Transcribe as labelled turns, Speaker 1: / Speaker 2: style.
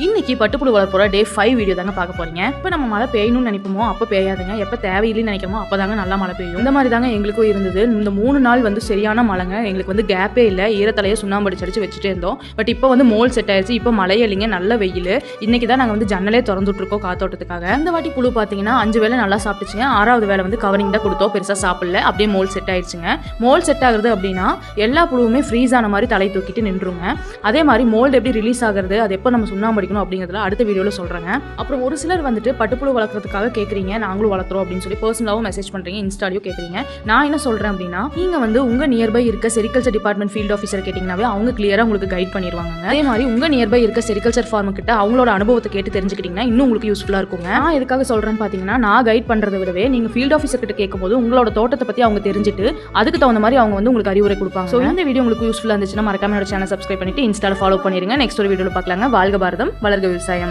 Speaker 1: இன்னைக்கு பட்டுப்புழு வளர்ப்போட day five video தாங்க பார்க்க போறீங்க. இப்போ நம்ம மழை பெய்யணும்னு நினைப்போமோ அப்போ பெய்யாதுங்க. எப்போ தேவையில்லைன்னு நினைக்கிறோமோ அப்போ தாங்க நல்லா மழை பெய்யும். இந்த மாதிரி தாங்க எங்களுக்கும் இருந்தது. இந்த மூணு நாள் வந்து சரியான மழைங்க. எங்களுக்கு வந்து கேப்பே இல்லை. ஈரத்தலையை சுண்ணாம்பு அடிச்சு வச்சுட்டே இருந்தோம். பட் இப்போ வந்து மோல் செட் ஆயிடுச்சு இப்போ மழை இல்லைங்க. நல்ல வெயில். இன்னைக்கு தான் நாங்கள் வந்து ஜன்னலே திறந்துட்டு இருக்கோம் காத்தோட்டத்துக்காக. இந்த வாட்டி புழு பார்த்தீங்கன்னா அஞ்சு வேளை நல்லா சாப்பிட்டுச்சுங்க. ஆறாவது வேளை வந்து கவரிங் தான் கொடுத்தோம். பெருசாக சாப்பிடல. அப்படியே மோல் செட் ஆயிடுச்சுங்க மோல் செட் ஆகுறது அப்படின்னா எல்லா புழுவுமே ஃப்ரீஸ் ஆன மாதிரி தலை தூக்கிட்டு நின்றுங்க. அதே மாதிரி மோல்டு எப்படி ரிலீஸ் ஆகுறது? அது எப்போ நம்ம சுண்ணாம்பு படிக்கணும் அப்படிங்கிறதுல அடுத்த வீடியோவில் சொல்கிறேங்க அப்புறம் ஒரு சிலர் வந்துட்டு பட்டுப்புழு வளர்க்குறதுக்காக கேட்குறீங்க நாங்களும் வளர்த்துறோம் அப்படின்னு சொல்லி பர்சனலாகவும் மெசேஜ் பண்ணுறீங்க இன்ஸ்டாலையும் கேட்குறீங்க நான் என்ன சொல்கிறேன் அப்படின்னா நீங்கள் வந்து உங்கள் நியர்பை இருக்க செரிகல்ச்சர் டிபார்ட்மெண்ட் ஃபீல்ட் ஆஃபீஸர் கேட்டிங்கனாவே அவங்க கிளியராக உங்களுக்கு கைட் பண்ணிடுவாங்க அதே மாதிரி உங்கள் நியர்பை இருக்க செரிகல்ச்சர் ஃபார்ம் கிட்ட அவங்களோட அனுபவத்தை கேட்டு தெரிஞ்சுக்கிட்டிங்கன்னா இன்னும் உங்களுக்கு யூஸ்ஃபுல்லாக இருக்குங்க. நான் எதுக்காக சொல்கிறேன்னு பார்த்தீங்கன்னா நான் கைட் பண்ணுறத விடவே நீங்கள் ஃபீல்ட் ஆஃபீஸர் கிட்ட கேட்கும்போது உங்களோட தோட்டத்தை பற்றி அவங்க தெரிஞ்சுட்டு அதுக்கு தகுந்த மாதிரி அவங்க வந்து உங்களுக்கு அறிவுரை கொடுப்பாங்க. ஸோ இந்த வீடியோ உங்களுக்கு யூஸ்ஃபுல்லாக இருந்துச்சுன்னா மறக்காம என்னோட சேனல் சப்ஸ்கிரைப் பண்ணிட்டு இன்ஸ்டாவில் ஃபாலோ பண்ணிடுங்க நெக்ஸ்ட் ஒரு வீடியோவில் பார்க்கலாங்க வாழ்க பாரதம். வளர்க விவசாயம்.